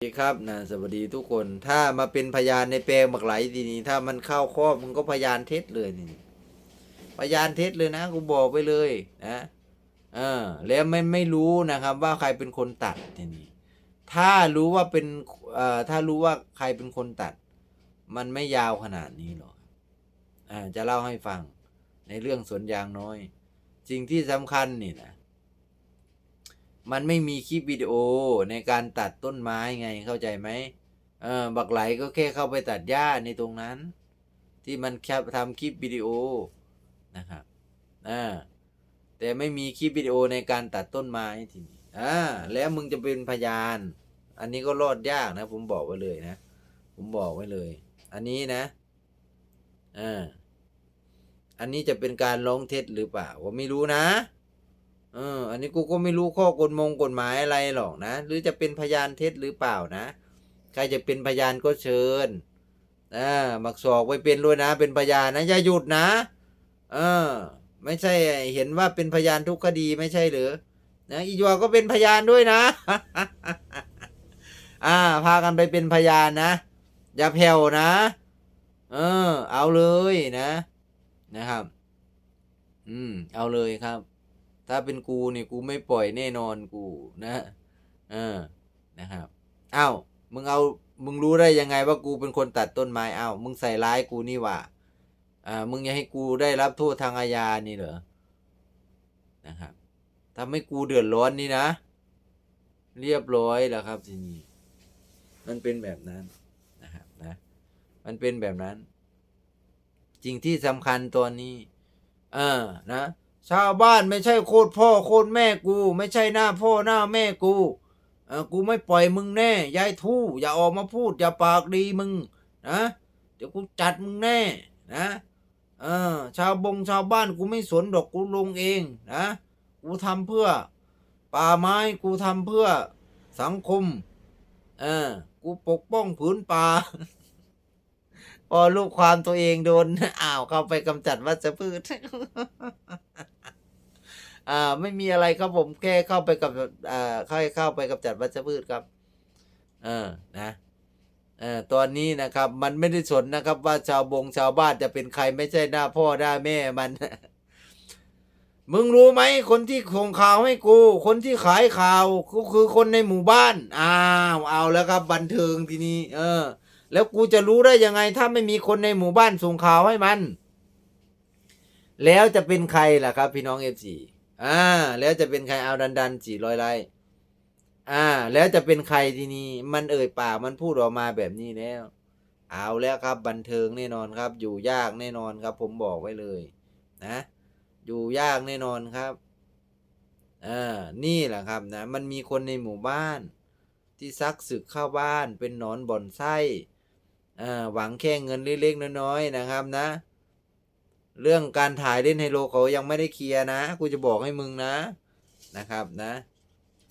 สวัสดีครับนะสวัสดีทุกคนถ้ามาเป็นพยานในแปลงบักไหลทีนี้ ถ้ามันเข้าข้อบมึงก็พยานเท็จเลยนี่พยานเท็จเลยนะกูบอกไปเลยนะเออแล้วไม่ไม่รู้นะครับ ว่าใครเป็นคนตัดทีนี้ ถ้ารู้ว่าเป็นเอ่อถ้ารู้ว่าใครเป็นคนตัด มันไม่ยาวขนาดนี้หรอกอ่าจะเล่าให้ฟังในเรื่องสวนยางน้อย สิ่งที่สำคัญนี่นะ มันไม่มีคลิปวิดีโอในการตัดต้นไม้ไงเข้าใจไหมเออบักไหลก็แค่เข้าไปตัดหญ้าในตรงนั้น ที่มันแคปทำคลิปวิดีโอนะครับอ่าแต่ไม่มีคลิปวิดีโอในการตัดต้นไม้ทีนี้อ่าแล้วมึงจะเป็นพยาน อันนี้ก็รอดยากนะ ผมบอกไว้เลยนะ ผมบอกไว้เลย อันนี้นะอ่าอันนี้จะเป็นการร้องเท็จหรือเปล่าผมไม่รู้นะ เออ อันนี้กูก็ไม่รู้ข้อกฎมงกฎหมายอะไรหรอกนะ หรือจะเป็นพยานเท็จหรือเปล่านะ ใครจะเป็นพยานก็เชิญอ่ามักศอกไว้เป็นด้วยนะ เป็นพยานนะอย่าหยุดนะ เออ ไม่ใช่เห็นว่าเป็นพยานทุกคดีไม่ใช่หรือนะอีจัวก็เป็นพยานด้วยนะ อ่า พากันไปเป็นพยานนะ อย่าแผ่วนะ เออ เอาเลยนะ นะครับ อืม เอาเลยครับ ถ้าเป็นกูเนี่ยกูไม่ปล่อยแน่นอนกูนะเออนะครับอ้าวมึงเอามึงรู้ได้ยังไงว่ากูเป็นคนตัดต้นไม้อ้าวมึงใส่ร้ายกูนี่ว่า อ่า มึงอยากให้กูได้รับโทษทางอาญานี่เหรอนะครับทำให้กูเดือดร้อนนี่นะ เรียบร้อยแล้วครับทีนี้มันเป็นแบบนั้นนะครับนะ มันเป็นแบบนั้นสิ่งที่สำคัญตัวนี้ เออนะ ชาวบ้านไม่ใช่โคตรพ่อโคตรแม่กู ไม่ใช่หน้าพ่อหน้าแม่กูเออกูไม่ปล่อยมึงแน่ยายทู่อย่าออกมาพูดอย่าปากดีมึงนะเดี๋ยวกูจัดมึงแน่นะเออชาวบงชาวบ้านกูไม่สนดอกกูลงเองนะกูทำเพื่อ ป่าไม้กูทำเพื่อสังคมเออกูปกป้องผืนป่า พอลูกความตัวเองโดนอ้าวเข้าไปกำจัดวัชพืชอ่าไม่มีอะไรครับผมแค่เข้าไปกับอ่าเข้าเข้าไปกำจัดวัชพืชครับ เออนะเออตอนนี้นะครับมันไม่ได้สนนะครับ ว่าชาวบงชาวบ้านจะเป็นใครไม่ใช่หน้าพ่อหน้าแม่มัน มึงรู้ไหมคนที่ส่งข่าวให้กู คนที่ขายข่าวก็คือคนในหมู่บ้านอ้าวเอาแล้วครับบันเทิงทีนี้ เออ แล้วกูจะรู้ได้ยังไง ถ้าไม่มีคนในหมู่บ้านส่งข่าวให้มัน แล้วจะเป็นใครล่ะครับ พี่น้องเอฟซีอ่า แล้วจะเป็นใครเอาดันดันสี่ร้อยไลค์อ่า แล้วจะเป็นใครทีนี้มันเอ่ยปากมันพูดออกมาแบบนี้แล้ว เอาแล้วครับบันเทิงแน่นอนครับ อยู่ยากแน่นอนครับ ผมบอกไว้เลย นะ อยู่ยากแน่นอนครับอ่านี่แหละครับนะ มันมีคนในหมู่บ้านที่ซักศึกเข้าบ้านเป็นนอนบ่อนไส้ หวังแค่เงินเล็กๆน้อยๆนะครับนะ เรื่องการถ่ายเล่นไฮโลเขายังไม่ได้เคลียร์นะกูจะบอกให้มึงนะนะครับนะ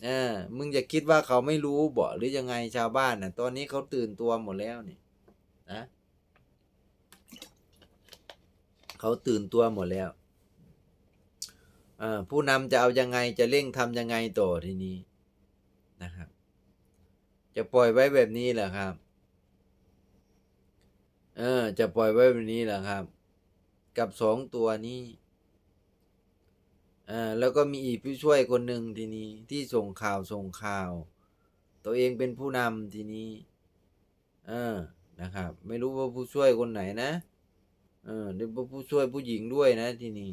เออมึงอย่าคิดว่าเขาไม่รู้บ่หรือยังไงชาวบ้านนะตอนนี้เขาตื่นตัวหมดแล้วนี่นะเขาตื่นตัวหมดแล้วอ่อผู้นำจะเอายังไงจะเร่งทำยังไงต่อทีนี้นะครับ จะปล่อยไว้แบบนี้เหรอครับ เออ จะปล่อยไว้แบบนี้เหรอครับ กับสองตัวนี้อ่าแล้วก็มีอีกผู้ช่วยคนหนึ่งทีนี้ที่ส่งข่าวส่งข่าว ตัวเองเป็นผู้นำทีนี้เออนะครับ ไม่รู้ว่าผู้ช่วยคนไหนนะเออหรือว่าผู้ช่วยผู้หญิงด้วยนะทีนี้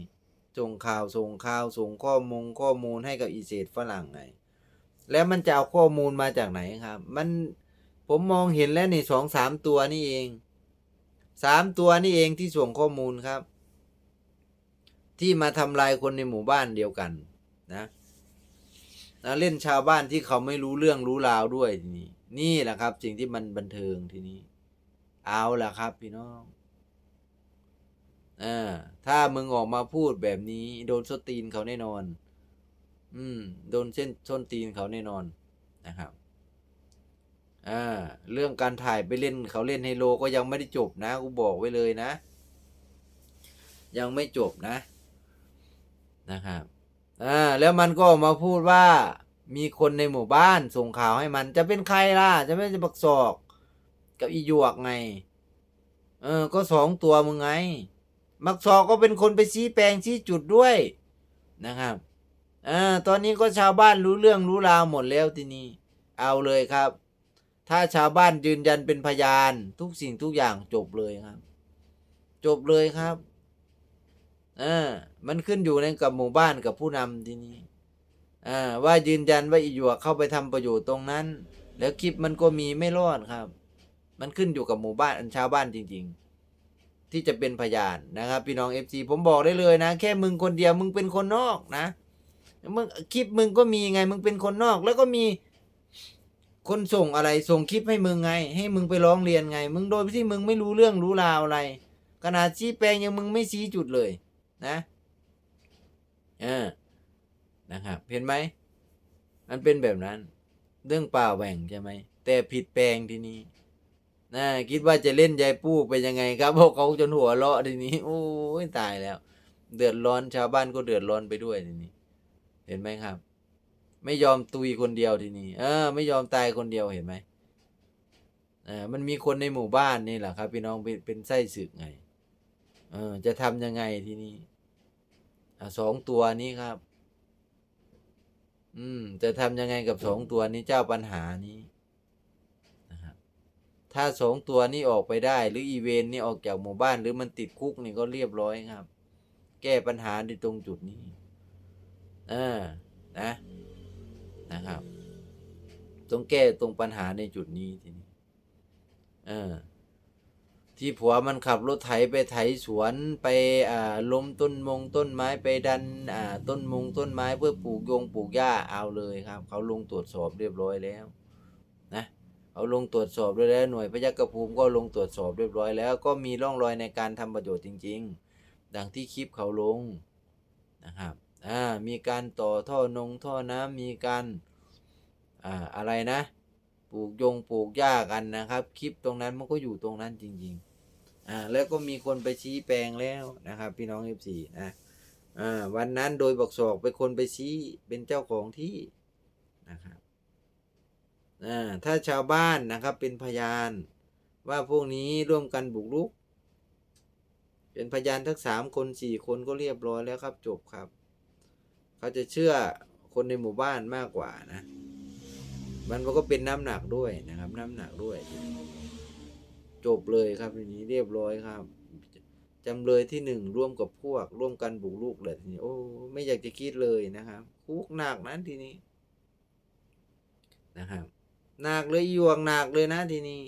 ส่งข่าวส่งข่าวส่งข้อมูลข้อมูลให้กับอีเศษฝรั่งไงแล้วมันจะเอาข้อมูลมาจากไหนครับ มันผมมองเห็นแล้วนี่สองสามตัวนี่เอง สามตัวนี่เองที่ส่งข้อมูลครับ ที่มาทำลายคนในหมู่บ้านเดียวกันนะนะเล่นชาวบ้านที่เขาไม่รู้เรื่องรู้ราวด้วยทีนี้นี่แหละครับ สิ่งที่มันบันเทิงทีนี้ เอาล่ะครับ พี่น้องอ่าถ้ามึงออกมาพูดแบบนี้ โดนส้นตีนเขาแน่นอน อืม โดนเส้นส้นตีนเขาแน่นอนนะครับ อ่าเรื่องการถ่ายไปเล่นเขาเล่นไฮโลก็ยังไม่ได้จบนะกูบอกไว้เลยนะ ยังไม่จบนะนะครับอ่าแล้วมันก็มาพูดว่ามีคนในหมู่บ้านส่งข่าวให้มัน จะเป็นใครล่ะ จะไม่จะบักศอก กับอีหยวกไง เออ ก็สองตัวมึงไงมักศอกก็เป็นคนไปชี้แปลงชี้จุดด้วยนะครับเออตอนนี้ก็ชาวบ้านรู้เรื่องรู้ราวหมดแล้วทีนี้ เอาเลยครับ ถ้าชาวบ้านยืนยันเป็นพยาน ทุกสิ่งทุกอย่างจบเลยครับ จบเลยครับเออมันขึ้นอยู่ในกับหมู่บ้านกับผู้นำทีนี้อ่าว่ายืนยันว่าอีหยวกเข้าไปทำประโยชน์ตรงนั้น แล้วคลิปมันก็มีไม่รอดครับ มันขึ้นอยู่กับหมู่บ้านชาวบ้านจริง ๆ ที่จะเป็นพยานนะครับ พี่น้องเอฟซีผมบอกได้เลยนะ แค่มึงคนเดียวมึงเป็นคนนอกนะมึงคลิปมึงก็มีไงมึงเป็นคนนอก แล้วก็มี คนส่งอะไรส่งคลิปให้มึงไง ให้มึงไปร้องเรียนไง มึงโดยที่มึงไม่รู้เรื่องรู้ราวอะไรขนาดชี้แปลงยังมึงไม่ชี้จุดเลย นะเออนะครับ เห็นไหมมันเป็นแบบนั้น เรื่องป่าแหว่งใช่ไหมแต่ผิดแปลงทีนี้นะคิดว่าจะเล่นยายปู้ไปยังไงครับพวกเขาจนหัวเราะทีนี้โอ้ยตายแล้ว เดือดร้อนชาวบ้านก็เดือดร้อนไปด้วยทีนี้ เห็นไหมครับ ไม่ยอมตุยคนเดียวทีนี้เออ ไม่ยอมตายคนเดียวเห็นไหมเออมันมีคนในหมู่บ้านนี่แหละครับ พี่น้องเป็นเป็นไส้ศึกไง เออ จะทำยังไงทีนี้อะสองตัวนี้ครับ อืม จะทำยังไงกับสองตัวนี้เจ้าปัญหานี้นะครับถ้าสองตัวนี้ออกไปได้ หรืออีเวนต์นี้ออกจากหมู่บ้าน หรือมันติดคุกนี่ก็เรียบร้อยครับ แก้ปัญหาในตรงจุดนี้ เออ นะ นะครับ ต้องแก้ตรงปัญหาในจุดนี้ทีนี้เออที่ผัวมันขับรถไถไปไถสวนไปอ่าล้มต้นมงต้นไม้ไปดันอ่าต้นมงต้นไม้เพื่อปลูกยงปลูกหญ้าเอาเลยครับ เขาลงตรวจสอบเรียบร้อยแล้วนะเขาลงตรวจสอบด้วยแล้วหน่วยพยัคฆภูมิก็ลงตรวจสอบเรียบร้อยแล้ว ก็มีร่องรอยในการทำประโยชน์จริง ๆ ดังที่คลิปเขาลงนะครับ อ่ามีการต่อท่อนงท่อน้ำมีการอ่าอะไรนะ ปลูกยงปลูกหญ้ากันนะครับ คลิปตรงนั้นมันก็อยู่ตรงนั้นจริงๆอ่าแล้วก็มีคนไปชี้แปลงแล้วนะครับ พี่น้องเอฟซีนะอ่าวันนั้นโดยบอกศอกเป็นคนไปชี้เป็นเจ้าของที่นะครับอ่าถ้าชาวบ้านนะครับเป็นพยานว่าพวกนี้ร่วมกันบุกรุก เป็นพยานทั้งสามคนสี่คนก็เรียบร้อยแล้วครับจบครับ เขาจะเชื่อคนในหมู่บ้านมากกว่านะ มันก็เป็นน้ำหนักด้วยนะครับ น้ำหนักด้วย จบเลยครับทีนี้เรียบร้อยครับจำเลยที่หนึ่งร่วมกับพวก ร่วมกันบุกรุกเลยทีนี้โอ้ไม่อยากจะคิดเลยนะครับ คุกหนักนั้นทีนี้นะครับหนักเลยยวงหนักเลยนะทีนี้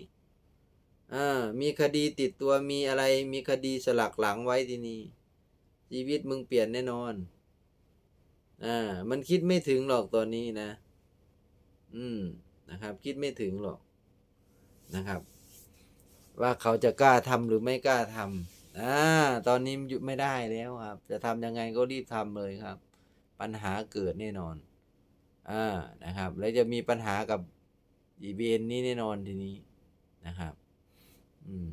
อ่ามีคดีติดตัวมีอะไร มีคดีสลักหลังไว้ทีนี้ชีวิตมึงเปลี่ยนแน่นอน อ่า มันคิดไม่ถึงหรอกตอนนี้นะ อืมนะครับ คิดไม่ถึงหรอกนะครับ ว่าเขาจะกล้าทำหรือไม่กล้าทำอ่าตอนนี้หยุดไม่ได้แล้วครับ จะทำยังไงก็รีบทำเลยครับ ปัญหาเกิดแน่นอนอ่านะครับ แล้วจะมีปัญหากับอีเวนนี้แน่นอนทีนี้นะครับ อืม